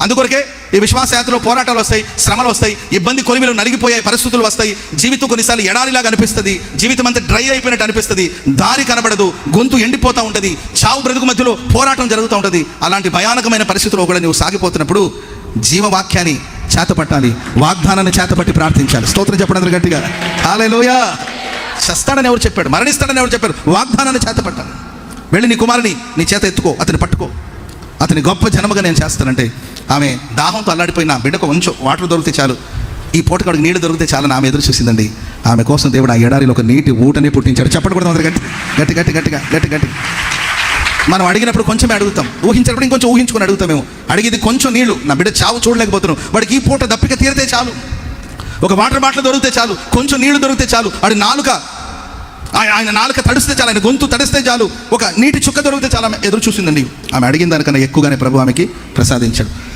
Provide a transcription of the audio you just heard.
అందుకొరకే ఈ విశ్వాసయాత్రలో పోరాటాలు వస్తాయి శ్రమలు వస్తాయి ఇబ్బంది కొలిమిలు నలిగిపోయే పరిస్థితులు వస్తాయి. జీవితం కొన్నిసార్లు ఎడారిలాగా అనిపిస్తుంది. జీవితం అంతా డ్రై అయిపోయినట్టు అనిపిస్తుంది. దారి కనబడదు గొంతు ఎండిపోతూ ఉంటుంది చావు బ్రతుకు మధ్యలో పోరాటం జరుగుతూ ఉంటుంది. అలాంటి భయానకమైన పరిస్థితిలో కూడా నువ్వు సాగిపోతున్నప్పుడు జీవవాక్యాన్ని చేతపట్టాలి వాగ్దానాన్ని చేతపట్టి ప్రార్థించాలి. స్తోత్రం చెప్పడం గట్టిగా. హాలేలోయా చస్తాడని ఎవరు చెప్పాడు? మరణిస్తాడని ఎవరు చెప్పారు? వాగ్దానాన్ని చేతపట్టాలి. వెళ్ళి నీ కుమారుని నీ చేత ఎత్తుకో అతని పట్టుకో. అతని గొప్ప జనముగా నేను చేస్తానంటే ఆమె దాహంతో అల్లాడిపోయిన బిడ్డకు కొంచెం వాటర్ దొరికితే చాలు. ఈ పూటకాడికి నీళ్ళు దొరికితే చాలని ఆమె ఎదురు చూసిందండి. ఆమె కోసం దేవుడు ఆ ఎడారిలో ఒక నీటి ఊటని పుట్టించాడు. చెప్పండి కూడా గట్టి గట్టి గట్టి గట్టిగా గట్టి గట్టి. మనం అడిగినప్పుడు కొంచెమే అడుగుతాం. ఊహించినప్పుడు ఇంకొంచెం ఊహించుకొని అడుగుతామేమో. అడిగేది కొంచెం నీళ్ళు. నా బిడ్డ చావు చూడలేకపోతున్నాం వాడికి ఈ పూట దప్పిక తీరితే చాలు. ఒక వాటర్ బాటిల్ దొరికితే చాలు. కొంచెం నీళ్ళు దొరికితే చాలు. వాడి నాలుక ఆయన నాలుక తడిస్తే చాలు ఆయన గొంతు తడిస్తే చాలు ఒక నీటి చుక్క దొరికితే చాలా ఎదురు చూసిందండి. ఆమె అడిగిన దానికన్నా ఎక్కువగానే ప్రభు ఆమెకి ప్రసాదించాడు.